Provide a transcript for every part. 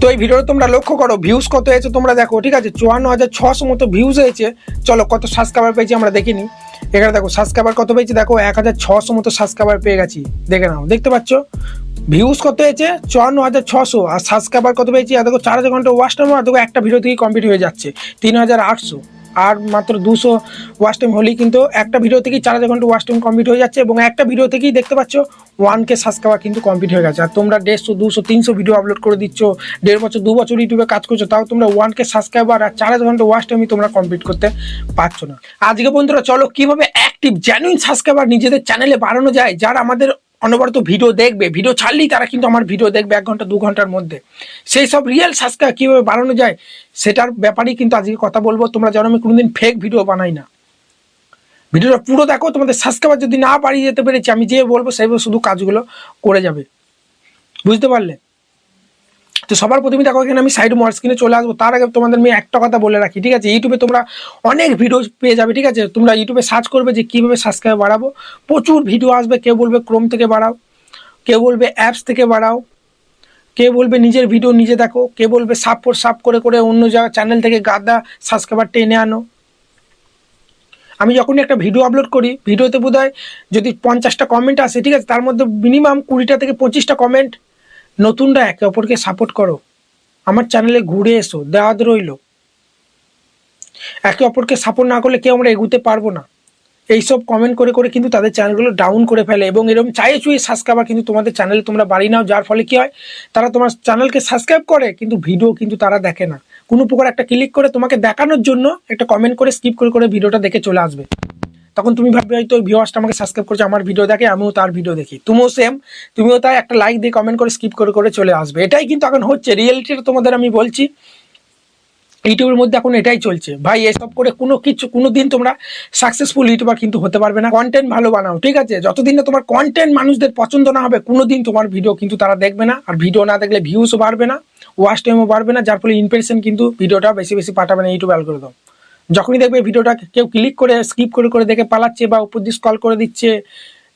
তো এই ভিডিওটা তোমরা লক্ষ্য করো ভিউজ কত হয়েছে তোমরা দেখো, ঠিক আছে? চুয়ান্ন হাজার ছশো মতো ভিউজ হয়েছে। চলো, কত সাবস্ক্রাইবার পেয়েছি আমরা দেখিনি এখানে দেখো সাবস্ক্রাইবার কত পেয়েছি দেখো? এক হাজার ছশো মতো সাবস্ক্রাইবার পেয়ে গেছি। দেখে নাও, দেখতে পাচ্ছ? ভিউজ কত হয়েছে? চুয়ান্ন হাজার ছশো। আর সাবস্ক্রাইবার কত পেয়েছি? আর দেখো, চার হাজার ঘণ্টা ওয়াশ টাইম আর দেখো, একটা ভিডিও থেকেই কমপ্লিট হয়ে যাচ্ছে। তিন হাজার আটশো। আর মাত্র দুশো ওয়াচ টাইম হলেই কিন্তু একটা ভিডিও থেকেই চার হাজার ঘণ্টা ওয়াচ টাইম কমপ্লিট হয়ে যাচ্ছে এবং একটা ভিডিও থেকেই দেখতে পাচ্ছ ওয়ান কে সাবস্ক্রাইবার কিন্তু কমপ্লিট হয়ে গেছে। আর তোমরা দেড়শো, দুশো, তিনশো ভিডিও আপলোড করে দিচ্ছ, দেড় বছর, দু বছর ইউটিউবে কাজ করছ, তাও তোমরা ওয়ান কে সাবস্ক্রাইবার আর চার হাজার ঘণ্টা ওয়াচ টাইমই তোমরা কমপ্লিট করতে পারছ না। আজকে বন্ধুরা, চলো কীভাবে অ্যাক্টিভ জেনুইন সাবস্ক্রাইবার নিজেদের চ্যানেলে বাড়ানো যায়, যারা আমাদের অনবরত ভিডিও দেখবে। ভিডিও ছাড়লেই তারা কিন্তু আমার ভিডিও দেখবে এক ঘণ্টা, দু ঘণ্টার মধ্যে। সেই সব রিয়েল সাবস্ক্রাইব কীভাবে বাড়ানো যায়, সেটার ব্যাপারেই কিন্তু আজকে কথা বলব। তোমরা জানো আমি কোনোদিন ফেক ভিডিও বানাই না। ভিডিওটা পুরো দেখো, তোমাদের সাবস্ক্রাইবার যদি না বাড়িয়ে যেতে পেরেছি, আমি যে বলব সেইভাবে শুধু কাজগুলো করে যাবে। বুঝতে পারলে? তো সবার প্রথমে দেখো এখানে আমি সাইড মোয়ার স্ক্রিনে চলে আসব। তার আগে তোমাদের আমি একটা কথা বলে রাখি, ঠিক আছে? ইউটিউবে তোমরা অনেক ভিডিও পেয়ে যাবে, ঠিক আছে? তোমরা ইউটিউবে সার্চ করবে যে কীভাবে সাবস্ক্রাইব বাড়াবো। প্রচুর ভিডিও আসবে, কেউ বলবে ক্রোম থেকে বাড়াও, কেউ বলবে অ্যাপস থেকে বাড়াও কে বলবে নিজের ভিডিও নিজে দেখো কে বলবে সাপ ফোর সাপ করে করে অন্য জায়গা চ্যানেল থেকে গাদা সাবস্ক্রাইবার টেনে আনো। আমি যখনই একটা ভিডিও আপলোড করি ভিডিওতে বোধ যদি পঞ্চাশটা কমেন্ট আসে, ঠিক আছে? তার মধ্যে মিনিমাম কুড়িটা থেকে পঁচিশটা কমেন্ট নতুনরা একে অপরকে সাপোর্ট করো। আমার চ্যানেলে ঘুরে এসো দেওয়াদ রইল। একে অপরকে সাপোর্ট না করলে কেউ আমরা এগুতে পারব না। এইসব কমেন্ট করে করে কিন্তু তাদের চ্যানেলগুলো ডাউন করে ফেলে এবং এরকম চাইয়ে চুয়ে সাবস্ক্রাইবার কিন্তু তোমাদের চ্যানেলে তোমরা বাড়ি নাও, যার ফলে কি হয়, তারা তোমার চ্যানেলকে সাবস্ক্রাইব করে কিন্তু ভিডিও কিন্তু তারা দেখে না। কোনো প্রকার একটা ক্লিক করে তোমাকে দেখানোর জন্য একটা কমেন্ট করে স্কিপ করে করে ভিডিওটা দেখে চলে আসবে। তখন তুমি ভাববে হয়তো ওই ভিউয়ার্সটা আমাকে সাবস্ক্রাইব করছে, আমার ভিডিও দেখে, আমিও তার ভিডিও দেখি। তুমিও সেম তুমিও তাই একটা লাইক দিয়ে কমেন্ট করে স্কিপ করে করে চলে আসবে। এটাই কিন্তু এখন হচ্ছে রিয়েলিটিটা তোমাদের আমি বলছি। ইউটিউবের মধ্যে এখন এটাই চলছে। ভাই, এসব করে কোনো কিছু, কোনো দিন তোমরা সাকসেসফুল ইউটিউবার কিন্তু হতে পারবে না। কন্টেন্ট ভালো বানাও, ঠিক আছে? যতদিন না তোমার কন্টেন্ট মানুষদের পছন্দ না হবে, কোনো দিন তোমার ভিডিও কিন্তু তারা দেখবে না। আর ভিডিও না দেখলে ভিউসও বাড়বে না ওয়াচ টাইমও বাড়বে না, যার ফলে ইমপ্রেশন কিন্তু ভিডিওটা বেশি বেশি পাঠাবে না ইউটিউব অ্যালগোরিদম যখনই দেখবে ভিডিওটা কেউ ক্লিক করে স্কিপ করে করে দেখে পালাচ্ছে বা উপর দিয়ে স্কল করে দিচ্ছে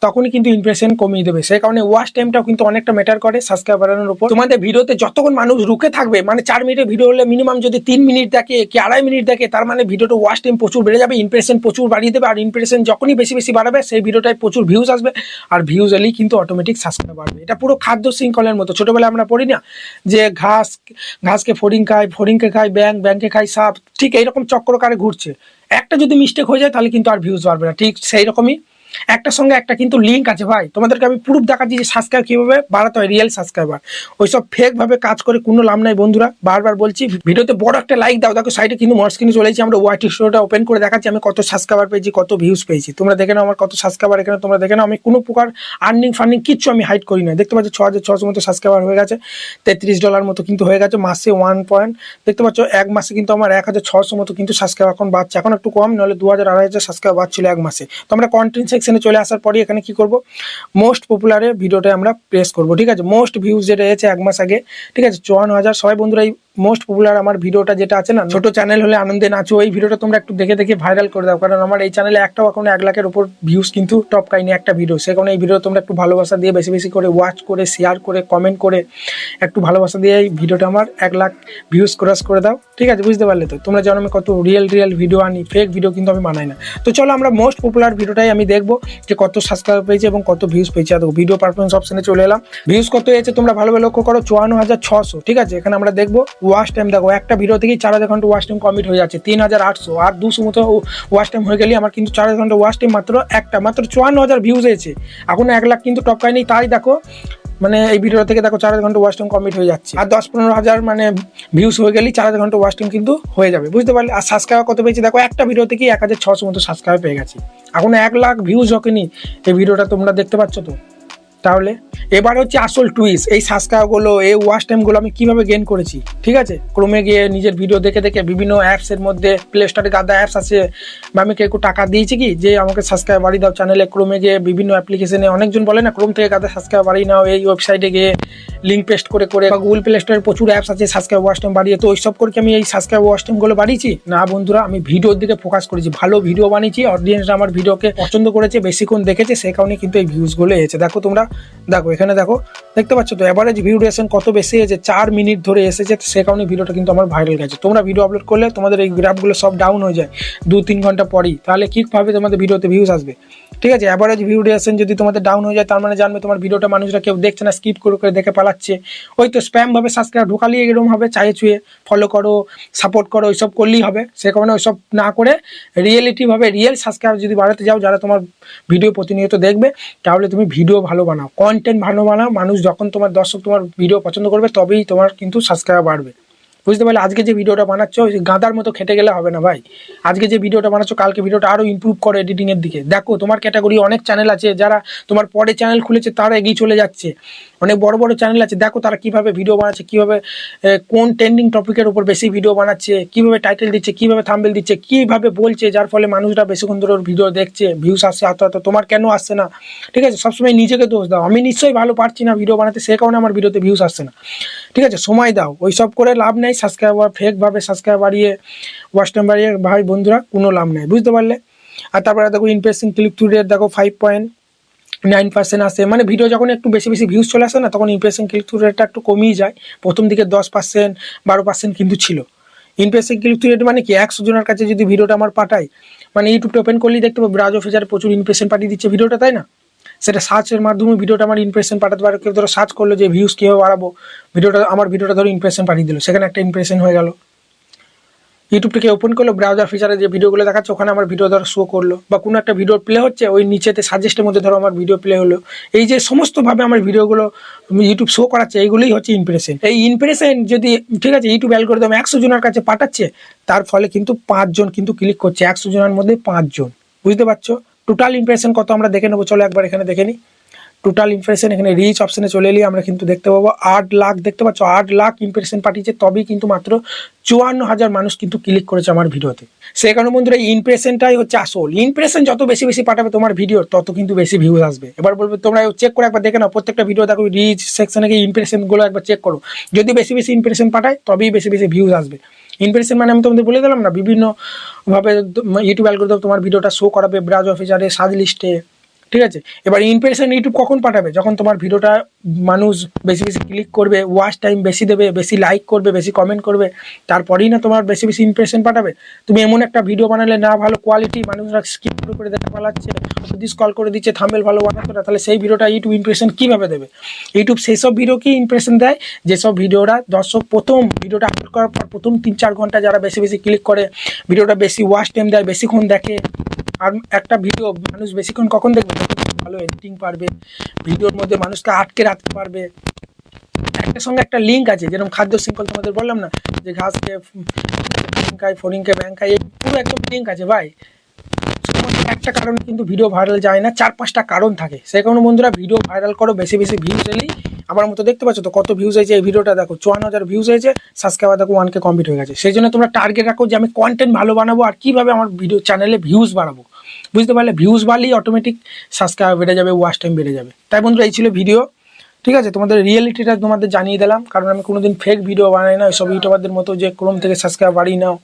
তখনই কিন্তু ইমপ্রেশন কমিয়ে দেবে। সেই কারণে ওয়াচ টাইমটাও কিন্তু অনেকটা ম্যাটার করে সাবস্ক্রাইব বাড়ানোর উপর। তোমাদের ভিডিওতে যতক্ষণ মানুষ রুকে থাকবে মানে চার মিনিটের ভিডিও হলে মিনিমাম যদি তিন মিনিট দেখে, কি আড়াই মিনিট দেখে, তার মানে ভিডিওটা ওয়াচ টাইম প্রচুর বেড়ে যাবে ইমপ্রেশন প্রচুর বাড়িয়ে দেবে, আর ইমপ্রেশন যখনই বেশি বেশি বাড়াবে, সেই ভিডিওটায় প্রচুর ভিউজ আসবে, আর ভিউজ এলেই কিন্তু অটোমেটিক সাবস্ক্রাইব বাড়বে। এটা পুরো খাদ্য শৃঙ্খলের মতো। ছোটোবেলায় আমরা পড়ি না যে ঘাস, ঘাসকে ফড়িং খায়, ফড়িংকে খায় ব্যাংক ব্যাংকে খায়, সাপ, ঠিক এইরকম চক্রকারে ঘুরছে। একটা যদি মিস্টেক হয়ে যায়, তাহলে কিন্তু আর ভিউজ বাড়বে না। ঠিক সেই রকমই একটার সঙ্গে একটা কিন্তু লিঙ্ক আছে ভাই। তোমাদেরকে আমি প্রুফ দেখাচ্ছি যে সাবস্ক্রাইব কীভাবে বাড়াতে হয় রিয়েল সাবস্ক্রাইবার ওইসব ফেকভাবে কাজ করে কোনো লাভ নাই বন্ধুরা। বারবার বলছি, ভিডিওতে বড় একটা লাইক দাও। দেখো সাইডে কিন্তু মর স্ক্রিনে চলেছি আমরা ওয়াইটি শোটা ওপেন করে দেখাচ্ছি। আমি কত সাবস্ক্রাইবার পেয়েছি, কত ভিউজ পেয়েছি। তোমরা দেখে নাও আমার কত সাবস্ক্রাইবার এখানে, তোমরা দেখে নাও। আমি কোনো প্রকার আর্নিং ফার্নিং কিচ্ছু আমি হাইড করি না দেখতে পাচ্ছ, ছ হাজার ছশো মতো সাবস্ক্রাইবার হয়ে গেছে। তেত্রিশ ডলার মতো কিন্তু হয়ে গেছে, মাসে ওয়ান পয়েন্ট দেখতে পাচ্ছ, এক মাসে কিন্তু আমার এক হাজার ছশো মতো কিন্তু সাবস্ক্রাইব এখন বাড়ছে। এখন একটু কম, নাহলে দু হাজার আড়াই হাজার সাবস্ক্রাইব বাড়ছিল এক মাসে। তো আমরা কন্টেন্ট সেকশনে চলে আসার পরে এখানে কি করব? মোস্ট পপুলারের ভিডিওটা আমরা প্রেস করব, ঠিক আছে? মোস্ট ভিউজ যেটা এসেছে এক মাস আগে, ঠিক আছে? চুয়ান্ন হাজার। সবাই বন্ধুরা, এই মোস্ট পপুলার আমার ভিডিওটা যেটা আছে না, ছোট চ্যানেল হলে আনন্দে নাচো, এই ভিডিওটা তোমরা একটু দেখে দেখে ভাইরাল করে দাও। কারণ আমার এই চ্যানেলে একটাও এখন এক লাখের উপর ভিউজ কিন্তু টপ কাইনি একটা ভিডিও সে কারণে এই ভিডিও তোমরা একটু ভালোবাসা দিয়ে বেশি বেশি করে ওয়াচ করে শেয়ার করে কমেন্ট করে একটু ভালোবাসা দিয়ে এই ভিডিওটা আমার এক লাখ ভিউজ ক্রস করে দাও। ঠিক আছে, বুঝতে পারলে তো? তোমরা জানো আমি কত রিয়েল রিয়েল ভিডিও আনি ফেক ভিডিও কিন্তু আমি মানাই না। তো চলো আমরা মোস্ট পপুলার ভিডিওটাই আমি দেখব যে কত সাবস্ক্রাইব পেয়েছে এবং কত ভিউজ পেয়েছে। আর ভিডিও পারফরমেন্স অপশনে চলে এলাম। ভিউজ কত হয়েছে তোমরা ভালোভাবে লক্ষ্য করো, চুয়ান্ন হাজার ছশো। ঠিক আছে, এখানে আমরা দেখব ওয়াচ টাইম দেখো, একটা ভিডিও থেকেই চার হাজার ঘণ্টা ওয়াচ টাইম কমপ্লিট হয়ে যাচ্ছে, তিন হাজার আটশো। আর দুশো মতো ওয়াশ টাইম হয়ে গেলে আমার কিন্তু চার হাজার ঘণ্টা ওয়াশ টাইম মাত্র একটা, মাত্র চুয়ান্ন হাজার ভিউজ হয়েছে। এখন এক লাখ কিন্তু টপ কায়নি তাই দেখো মানে এই ভিডিও থেকে দেখো চার হাজার ঘণ্টা ওয়াচ টাইম কমপ্লিট হয়ে যাচ্ছে। আর দশ পনেরো হাজার মানে ভিউজ হয়ে গেলেই চার হাজার ঘণ্টা ওয়াশ টাইম কিন্তু হয়ে যাবে। বুঝতে পারলে, আর সাবস্ক্রাইবার কত পেয়েছি? দেখো, একটা ভিডিও থেকেই এক হাজার ছশো মতো সাবস্ক্রাইব পেয়ে গেছি। এখন এক লাখ ভিউজ হকেনি এই ভিডিওটা তোমরা দেখতে পাচ্ছ তো? তাহলে? এবার হচ্ছে আসল টুইস এই সাবস্ক্রাইবগুলো এই ওয়াচ টাইমগুলো আমি কীভাবে গেইন করেছি? ঠিক আছে? ক্রমে গিয়ে নিজের ভিডিও দেখে দেখে বিভিন্ন অ্যাপসের মধ্যে প্লে স্টোরে গাদা অ্যাপস আছে। বা আমি কেউ টাকা দিয়েছি কি? যে আমাকে সাবস্ক্রাইব বাড়িয়ে দাও চ্যানেলে ক্রমে গিয়ে বিভিন্ন অ্যাপ্লিকেশনে অনেকজন বলে না, ক্রোম থেকে গাদা সাবস্ক্রাইব বাড়িয়ে নাও এই ওয়েবসাইটে গিয়ে। লিঙ্ক পেস্ট করে করে বা গুগল প্লে স্টোরে প্রচুর অ্যাপস আছে সাবস্ক্রাইব ওয়াচ টাইম বাড়িয়ে। তো ওইসব করে আমি এই সাবস্ক্রাইব ওয়াচ টাইমগুলো বাড়িয়েছি? না বন্ধুরা, আমি ভিডিওর দিকে ফোকাস করেছি, ভালো ভিডিও বানিয়েছি অডিয়েন্সরা আমার ভিডিওকে পছন্দ করেছে, বেশিক্ষণ দেখেছে সেই কারণে কিন্তু এই ভিউজগুলো এসেছে। দেখো তোমরা, দেখো, এখানে দেখো দেখতে পাচ্ছ তো অ্যাভারেজ ভিউ ডিউরেশন কত বেশি এসেছে চার মিনিট ধরে এসেছে সে কারণে ভিডিওটা কিন্তু আমার ভাইরাল গেছে। তোমরা ভিডিও আপলোড করলে তোমাদের এই গ্রাফগুলো সব ডাউন হয়ে যায়, দু তিন ঘণ্টা পরই। তাহলে কীভাবে তোমাদের ভিডিওতে ভিউজ আসবে? ঠিক আছে অ্যাভারেজ ভিউ ডিউরেশন যদি তোমাদের ডাউন হয়ে যায়, তার মানে জানবে তোমার ভিডিওটা মানুষরা কেউ দেখছে না স্কিপ করে করে দেখে পালাচ্ছে। ওই তো স্প্যামভাবে সাবস্ক্রাইব এরকম হবে, চায়ে চুয়ে ফলো করো সাপোর্ট করো, ওইসব করলেই হবে। সে কারণে ওইসব না করে রিয়েলিটিভাবে রিয়েল সাবস্ক্রাইব যদি বাড়াতে যাও, যারা তোমার ভিডিও প্রতিনিয়ত দেখবে, তাহলে তুমি ভিডিও ভালো বানাও কন্টেন্ট ভালো বানাও, মানুষ যখন তোমার দর্শক তোমার ভিডিও পছন্দ করবে, তবেই তোমার কিন্তু সাবস্ক্রাইব বাড়বে। বুঝতে পারলে আজকে যে ভিডিওটা বানাচ্ছ, ওই গাঁদার মতো খেটে গেলে হবে না ভাই। আজকে যে ভিডিওটা বানাচ্ছ, কালকে ভিডিওটা আরও ইম্প্রুভ করো এডিটিংয়ের দিকে। দেখো, তোমার ক্যাটাগরি অনেক চ্যানেল আছে, যারা তোমার পরে চ্যানেল খুলেছে, তারা এগিয়ে চলে যাচ্ছে। অনেক বড় বড় চ্যানেল আছে। দেখো তারা কীভাবে ভিডিও বানাচ্ছে, কীভাবে কোন ট্রেন্ডিং টপিকের উপর বেশি ভিডিও বানাচ্ছে, কীভাবে টাইটেল দিচ্ছে, কীভাবে থাম্বেল দিচ্ছে, কীভাবে বলছে, যার ফলে মানুষরা বেশিক্ষণ ধরে ভিডিও দেখছে ভিউস আসছে, এত এত, তোমার কেন আসছে না? ঠিক আছে? সবসময় নিজেকে দোষ দাও। আমি নিশ্চয়ই ভালো পারছি না ভিডিও বানাতে, সে কারণে আমার ভিডিওতে ভিউস আসছে না। ঠিক আছে? সময় দাও। ওই সব করে লাভ নেই। সাবস্ক্রাইবার ফেকভাবে সাবস্ক্রাইব বাড়িয়ে ওয়াচ বাড়িয়ে ভাই বন্ধুরা, কোনো লাভ নেই। বুঝতে পারলে? আর তারপরে দেখো ইনপ্রেসিং ক্লিক থ্রু রেট দেখো ফাইভ পয়েন্ট নাইন পার্সেন্ট আসে। মানে ভিডিও যখন একটু বেশি বেশি ভিউজ চলে আসে না, তখন ইমপ্রেশন ক্লিক থ্রু রেটটা একটু কমিয়ে যায়। প্রথম দিকে দশ পার্সেন্ট, বারো পার্সেন্ট কিন্তু ছিল। ইমপ্রেশন ক্লিক থ্রু রেট মানে কি? একশো জনের কাছে যদি ভিডিওটা আমার পাঠাই মানে ইউটিউবটা ওপেন করলেই দেখতে পাবো ব্রাউজ অফিসারে প্রচুর ইমপ্রেশন পাঠিয়ে দিচ্ছে ভিডিওটা তাই না? সেটা সার্চের মাধ্যমে ভিডিওটা আমার ইমপ্রেশন পাঠাতে পারে। কেউ ধরো সার্চ করল যে ভিউজ কীভাবে বাড়াবো ভিডিওটা আমার ভিডিওটা ধরো ইমপ্রেশন পাঠিয়ে দিল। সেখানে একটা ইমপ্রেশন হয়ে গেল। ইউটিউবটাকে ওপেন করল ব্রাউজার ফিচারে যে ভিডিওগুলো দেখাচ্ছে, ওখানে আমার ভিডিও ধরো শো করল। বা কোনো একটা ভিডিও প্লে হচ্ছে, ওই নিচেতে সাজেস্টের মধ্যে ধরো আমার ভিডিও প্লে হলো। এই যে সমস্তভাবে আমার ভিডিওগুলো ইউটিউব শো করাচ্ছে, এইগুলোই হচ্ছে ইমপ্রেশন এই ইমপ্রেশন যদি, ঠিক আছে ইউটিউব অ্যালগোরিদম একশো জনের কাছে পাঠাচ্ছে, তার ফলে কিন্তু পাঁচজন কিন্তু ক্লিক করছে। একশো জনের মধ্যে পাঁচজন। বুঝতে পারছ? টোটাল ইমপ্রেশন কত আমরা দেখে নেব? চলো একবার এখানে দেখে নিই। টোটাল ইমপ্রেশন এখানে রিচ অপশনে চলে এলে আমরা কিন্তু দেখতে পাবো। আট লাখ, দেখতে পাচ্ছ, আট লাখ ইমপ্রেশন পাঠিয়েছে, তবেই কিন্তু মাত্র চুয়ান্ন হাজার মানুষ কিন্তু ক্লিক করেছে আমার ভিডিওতে। সে কারণে বন্ধুরা ইমপ্রেশনটাই হচ্ছে আসল। ইমপ্রেশন যত বেশি বেশি পাঠাবে তোমার ভিডিও তত কিন্তু বেশি ভিউজ আসবে। এবার বলবে, তোমরা চেক করে একবার দেখে নাও, প্রত্যেকটা ভিডিও দেখো রিচ সেকশনে গিয়ে ইমপ্রেশনগুলো একবার চেক করো। যদি বেশি বেশি ইমপ্রেশন পাঠায়, তবেই বেশি বেশি ভিউজ আসবে। ইমপ্রেশন মানে আমি তোমাদের বলে দিলাম না বিভিন্নভাবে ইউটিউব অ্যালগোরিদম তোমার ভিডিওটা শো করাবে ব্রাউজ অফিসারে সাজ লিস্টে ঠিক আছে? এবার ইমপ্রেশন ইউটিউব কখন পাঠাবে? যখন তোমার ভিডিওটা মানুষ বেশি বেশি ক্লিক করবে ওয়াচ টাইম বেশি দেবে, বেশি লাইক করবে, বেশি কমেন্ট করবে, তারপরেই না তোমার বেশি বেশি ইমপ্রেশন পাঠাবে? তুমি এমন একটা ভিডিও বানালে না ভালো কোয়ালিটি মানুষরা স্কিপ করে করে দেখে পালাচ্ছে যদি স্কল করে দিচ্ছে থাম্বেল ভালো বানাতো না, তাহলে সেই ভিডিওটা ইউটিউব ইমপ্রেশন কীভাবে দেবে? ইউটিউব সেই সব ভিডিওকে ইমপ্রেশন দেয়? যেসব ভিডিওরা দর্শক প্রথম ভিডিওটা আপলোড করার পর প্রথম তিন চার ঘণ্টা যারা বেশি বেশি ক্লিক করে ভিডিওটা বেশি ওয়াচ টাইম দেয়, বেশিক্ষণ দেখে আর একটা ভিডিও মানুষ বেশিক্ষণ কখন দেখবে ভালো এডিটিং পারবে ভিডিওর মধ্যে মানুষকে আটকে রাখতে পারবে একটা সঙ্গে একটা লিঙ্ক আছে যেরকম খাদ্য শৃঙ্খল তোমাদের বললাম না যে ঘাসকে ফরিংকে ব্যাংকায় এই পুরো একদম লিঙ্ক আছে ভাই একটা কারণে কিন্তু ভিডিও ভাইরাল যায় না, চার পাঁচটা কারণ থাকে। সেই কারণে বন্ধুরা ভিডিও ভাইরাল করো, বেশি বেশি ভিউজ এলেই আমার মতো দেখতে পাচ্ছ তো কত ভিউজ হয়েছে এই ভিডিওটা দেখো। চুয়ান্ন হাজার ভিউজ হয়েছে সাবস্ক্রাইবার দেখো ওয়ানকে কমপ্লিট হয়ে গেছে। সেই জন্য তোমরা টার্গেট রাখো যে আমি কন্টেন্ট ভালো বানাবো আর কীভাবে আমার ভিডিও চ্যানেলে ভিউজ বাড়াবো। বুঝতে পারলে ভিউজ বাড়লেই অটোমেটিক সাবস্ক্রাইব বেড়ে যাবে ওয়াচ টাইম বেড়ে যাবে। তাই বন্ধুরা, এই ছিল ভিডিও ঠিক আছে, তোমাদের রিয়েলিটিটা তোমাদের জানিয়ে দিলাম। কারণ আমি কোনোদিন ফেক ভিডিও বানাই না সব ইউটিউবারদের মতো যে ক্রোম থেকে সাবস্ক্রাইব বাড়িয়ে নাও।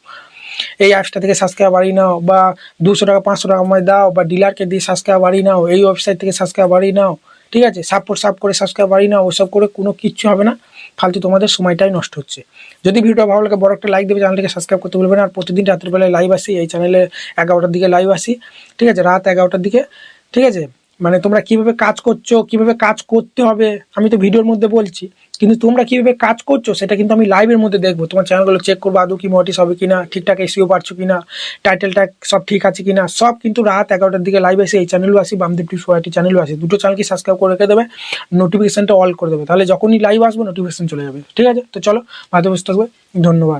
এই অ্যাপসটা থেকে সাবস্ক্রাইব বাড়িয়ে নাও বা দুশো টাকা, পাঁচশো টাকা আমায় দাও বা ডিলারকে দিয়ে সাবস্ক্রাইব বাড়িয়ে নাও, এই ওয়েবসাইট থেকে সাবস্ক্রাইব বাড়িয়ে নাও, ঠিক আছে? সাপোর্ট সাপ করে সাবস্ক্রাইব বাড়িয়ে নাও, ওসব করে কোনো কিচ্ছু হবে না, ফালতু তোমাদের সময়টাই নষ্ট হচ্ছে। যদি ভিডিওটা ভালো লাগে, বড় একটা লাইক দেবে চ্যানেলটিকে সাবস্ক্রাইব করতে বলবেন আর প্রতিদিন রাত্রে বেলায় লাইভ আসি, এই চ্যানেলে এগারোটার দিকে লাইভ আসি, ঠিক আছে? রাত এগারোটার দিকে, ঠিক আছে? মানে তোমরা কীভাবে কাজ করছ, কীভাবে কাজ করতে হবে, আমি তো ভিডিওর মধ্যে বলছি কিন্তু তোমরা কীভাবে কাজ করছ সেটা কিন্তু আমি লাইভের মধ্যে দেখব। তোমার চ্যানেলগুলো চেক করব, আদৌ কি মোটিস হবে কিনা, ঠিকঠাক এসিও পারছ কিনা টাইটেলটা সব ঠিক আছে কিনা, সব কিন্তু রাত এগারোটার দিকে লাইভ এসে এই চ্যানেলও আসি, বামদেব টিভি সোয়াটি চ্যানেলও আসি। দুটো চ্যানেলকে সাবস্ক্রাইব করে রেখে দেবে নোটিফিকেশনটা অল করে দেবে। তাহলে যখনই লাইভ আসব নোটিফিকেশন চলে যাবে। ঠিক আছে? তো চলো বসে থাকবে। ধন্যবাদ।